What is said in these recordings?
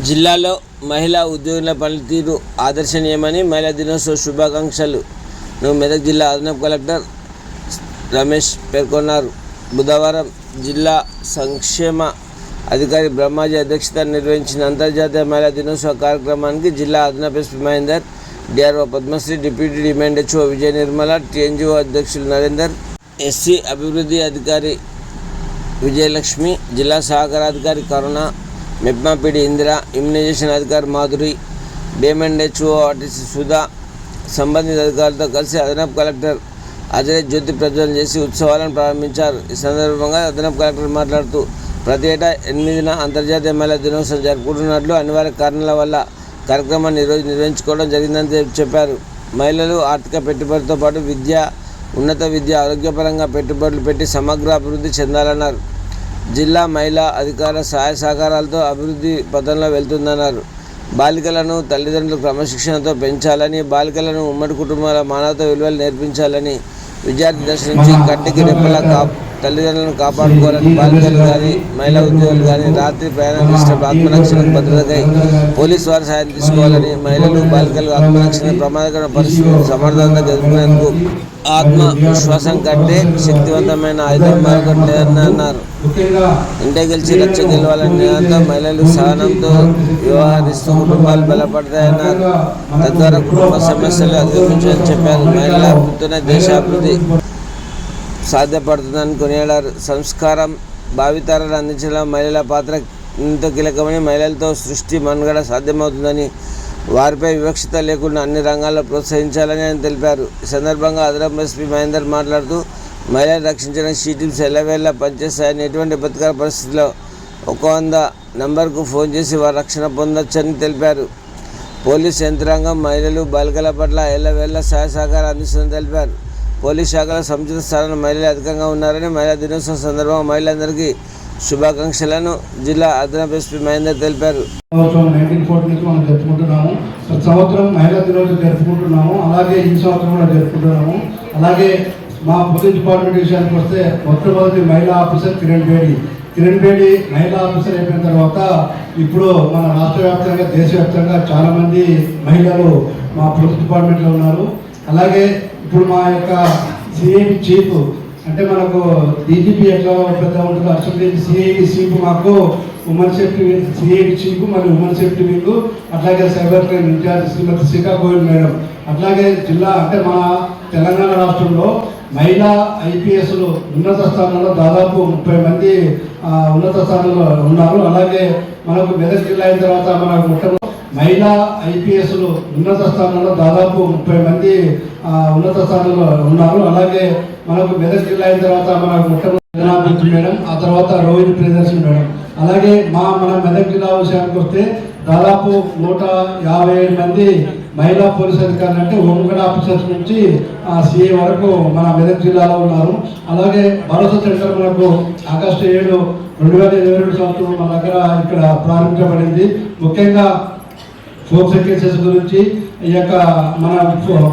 జిల్లాలో మహిళా ఉద్యోగుల పనితీరు ఆదర్శనీయమని మహిళా దినోత్సవ శుభాకాంక్షలు. మెదక్ జిల్లా అదనపు కలెక్టర్ రమేష్ పేర్కొన్నారు. బుధవారం జిల్లా సంక్షేమ అధికారి బ్రహ్మాజీ అధ్యక్షత నిర్వహించిన అంతర్జాతీయ మహిళా దినోత్సవ కార్యక్రమానికి జిల్లా అదనపు SP Mahender DRO Padmashri deputy DM and HO Vijaya Nirmala TNGO అధ్యక్షులు నరేందర్ ఎస్సీ అభివృద్ధి అధికారి విజయలక్ష్మి జిల్లా సహకారాధికారి కరుణ మెప్మాపిడి ఇందిర ఇమ్యునైజేషన్ అధికారి మాధురి బేమెండ్ హెచ్ఓ ఆర్టీసీ సుధా సంబంధిత అధికారులతో కలిసి అదనపు కలెక్టర్ అజయ్ జ్యోతి ప్రజ్వలన చేసి ఉత్సవాలను ప్రారంభించారు. ఈ సందర్భంగా అదనపు కలెక్టర్ మాట్లాడుతూ ప్రతి ఏటా ఎనిమిదిన అంతర్జాతీయ మహిళా దినోత్సవం జరుపుకుంటున్నట్లు అనివార్య కారణాల వల్ల కార్యక్రమాన్ని ఈరోజు నిర్వహించుకోవడం జరిగిందని చెప్పారు. మహిళలు ఆర్థిక పెట్టుబడితో పాటు విద్య ఉన్నత విద్య ఆరోగ్యపరంగా పెట్టుబడులు పెట్టి సమగ్ర అభివృద్ధి చెందాలన్నారు. జిల్లా మహిళా అధికార సహాయ సహకారాలతో అభివృద్ధి పథంలో వెళ్తుందన్నారు. బాలికలను తల్లిదండ్రులు క్రమశిక్షణతో పెంచాలని బాలికలను ఉమ్మడి కుటుంబాల మానవత విలువలు నేర్పించాలని విద్యార్థి దశ నుంచి కంటికి రెప్పలా కాపు తల్లిదండ్రులను కాపాడుకోవాలని బాలికలు కానీ మహిళా ఉద్యోగులు కానీ రాత్రి ప్రయాణం చేసినప్పుడు ఆత్మరక్షణ భద్రతకై పోలీసు వారి సాయం తీసుకోవాలని మహిళలు బాలికలు ఆత్మరక్షణ ప్రమాదకర పరిస్థితులను సమర్థంగా జరుపుకునేందుకు ఆత్మ విశ్వాసం కంటే శక్తివంతమైన ఆయుధం మరొకటి అన్నారు. ఇంటే గెలిచి లక్ష గెలవాలని మహిళలు సహనంతో వ్యవహరిస్తూ కుటుంబాలు బలపడతాయన్నారు. తద్వారా కుటుంబ సమస్యలు అధిగమించాలని చెప్పారు మహిళల అభివృద్ధితోనే దేశాభివృద్ధి సాధ్యపడుతుందని కొనియాడారు. సంస్కారం భావితరాలు అందించడం మహిళల పాత్ర ఎంతో కీలకమని మహిళలతో సృష్టి మనుగడ సాధ్యమవుతుందని వారిపై వివక్షత లేకుండా అన్ని రంగాల్లో ప్రోత్సహించాలని ఆయన తెలిపారు. ఈ సందర్భంగా అదనపు ఎస్పీ మహేందర్ మాట్లాడుతూ మహిళలు రక్షించడానికి షీటీమ్స్ ఎల్లవేళ పనిచేస్తాయని ఎటువంటి బతుకర పరిస్థితిలో ఒక వంద నంబర్కు ఫోన్ చేసి వారు రక్షణ పొందొచ్చని తెలిపారు. పోలీస్ యంత్రాంగం మహిళలు బాలికల పట్ల ఎల్లవేళ సహాయ సహకారం అందిస్తుందని తెలిపారు. పోలీస్ శాఖలో సముచిత స్థానంలో మహిళలు అధికంగా ఉన్నారని మహిళా దినోత్సవం సందర్భంగా మహిళలందరికీ శుభాకాంక్షలను జిల్లా అదనపు ఎస్పీ మహేందర్ తెలిపారు. సంవత్సరం మనం జరుపుకుంటున్నాము. ప్రతి సంవత్సరం మహిళా దినోత్సవం జరుపుకుంటున్నాము. అలాగే ఈ సంవత్సరం కూడా జరుపుకుంటున్నాము. అలాగే మా పోలీస్ డిపార్ట్మెంట్ విషయానికి వస్తే మొట్టమొదటి మహిళా ఆఫీసర్ కిరణ్ బేడి. కిరణ్ బేడి మహిళా ఆఫీసర్ అయిపోయిన తర్వాత ఇప్పుడు మన రాష్ట్ర వ్యాప్తంగా దేశవ్యాప్తంగా చాలామంది మహిళలు మా పోలీస్ డిపార్ట్మెంట్లో ఉన్నారు. అలాగే ఇప్పుడు మా యొక్క సిఐడి చీఫ్ అంటే మనకు డీజీపీ ఎట్లా పెద్ద ఉంటుందో అసలు సిఐడి చీఫ్ మాకు ఉమెన్ సేఫ్టీ సిఐడి చీఫ్ మరియు ఉమెన్ సేఫ్టీ వింగ్ అట్లాగే cyber crime incharge Shrimati Shikha Goyal madam అట్లాగే జిల్లా అంటే మన తెలంగాణ రాష్ట్రంలో మహిళా ఐపీఎస్లు ఉన్నత స్థానంలో దాదాపు ముప్పై మంది ఉన్నత స్థానంలో ఉన్నారు. అలాగే మనకు మెదక్ జిల్లా అయిన తర్వాత మనకు మొట్టమొదటి మహిళా ఐపీఎస్లు ఉన్నత స్థానంలో దాదాపు ముప్పై మంది ఉన్నత స్థానంలో ఉన్నారు. అలాగే మనకు మెదక్ జిల్లా అయిన తర్వాత మనకు మొట్టమొదటి మేడం ఆ తర్వాత రోహిణి ప్రియదర్శన్ మేడం. అలాగే మా మన మెదక్ జిల్లా విషయానికి వస్తే దాదాపు నూట యాభై ఏడు మంది మహిళా పోలీస్ అధికారులు అంటే హోంగార్డ్ ఆఫీసర్స్ నుంచి సిఏ వరకు మన మెదక్ జిల్లాలో ఉన్నారు. అలాగే భరోసా సెంటర్ మనకు ఆగస్టు ఏడు రెండు వేల ఇరవై రెండు సంవత్సరం మన దగ్గర ఇక్కడ ప్రారంభించబడింది. ముఖ్యంగా ఫోక్స్ సెక్రటరీస్ గురించి ఈ యొక్క మన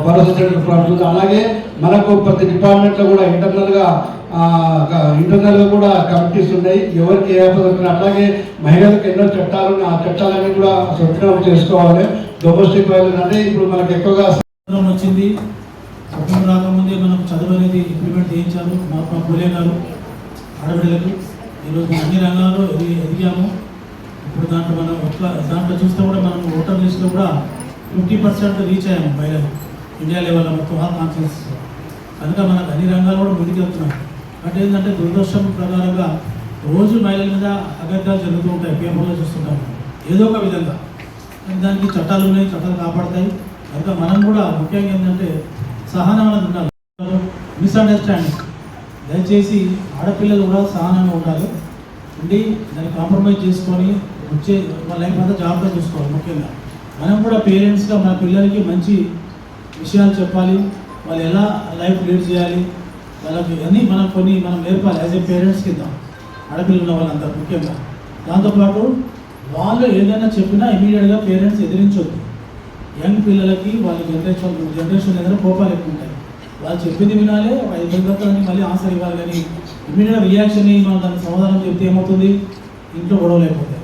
భరోసా సెంటర్ ప్రారంభించింది అలాగే మనకు ప్రతి డిపార్ట్మెంట్లో కూడా ఇంటర్నల్గా ఇంటర్నల్గా కూడా కమిటీస్ ఉన్నాయి. ఎవరికి ఏ ఆపద అట్లాగే మహిళలకు ఎన్నో చట్టాలు ఆ చట్టాలన్నీ కూడా సద్వినియోగం చేసుకోవాలి. డొమెస్టిక్ వైలెన్స్ అంటే ఇప్పుడు మనకు ఎక్కువగా వచ్చింది. స్వతంత్రం రాకముందే మనం చదువు అనేది ఇంప్లిమెంట్ చేయించాము మహాత్మా పూలే గారు ఆడబిడ్డలకు. ఈరోజు అన్ని రంగాల్లో ఎదిగాము. ఇప్పుడు దాంట్లో మనం దాంట్లో చూస్తే కూడా మనం ఓటర్ లిస్ట్లో కూడా ఫిఫ్టీ పర్సెంట్ రీచ్ అయ్యాము మహిళలు ఇండియా లెవెల్లో మొత్తం ఆల్ కాన్ఫరెన్స్ కనుక మనకు అన్ని రంగాలు కూడా ముందుకు వెళ్తున్నాం అంటే ఏంటంటే దురదృష్టం ప్రకారంగా రోజు మహిళల మీద అగత్యాలు జరుగుతూ ఉంటాయి. పేపర్లో చూస్తుంటాం ఏదో ఒక విధంగా. దానికి చట్టాలు ఉన్నాయి చట్టాలు కాపాడతాయి. కనుక మనం కూడా ముఖ్యంగా ఏంటంటే సహనం అనేది ఉండాలి. మిస్అండర్స్టాండింగ్ దయచేసి ఆడపిల్లలు కూడా సహనంగా ఉండాలి. ఉండి దాన్ని కాంప్రమైజ్ చేసుకొని వచ్చే వాళ్ళ లైఫ్ అంతా జాగ్రత్తగా చూసుకోవాలి ముఖ్యంగా. మనం కూడా పేరెంట్స్గా మన పిల్లలకి మంచి విషయాలు చెప్పాలి. వాళ్ళు ఎలా లైఫ్ లీడ్ చేయాలి? వాళ్ళకి అన్నీ మనం కొన్ని మనం నేర్పాలి. యాజ్ ఏ పేరెంట్స్ కింద ఆడపిల్లలు ఉన్న వాళ్ళంతా ముఖ్యంగా. దాంతోపాటు వాళ్ళు ఏదైనా చెప్పినా ఇమీడియట్గా పేరెంట్స్ ఎదిరించొద్దు. యంగ్ పిల్లలకి వాళ్ళ జనరేషన్ జనరేషన్ దగ్గర కోపాలు ఎక్కువ ఉంటాయి. వాళ్ళు చెప్పింది వినాలి వాళ్ళ గంటలని మళ్ళీ ఆన్సర్ ఇవ్వాలి కానీ ఇమీడియట్ రియాక్షన్ మనం దానికి సమాధానం చెప్తే ఏమవుతుంది? ఇంట్లో గొడవలు అయిపోతాయి.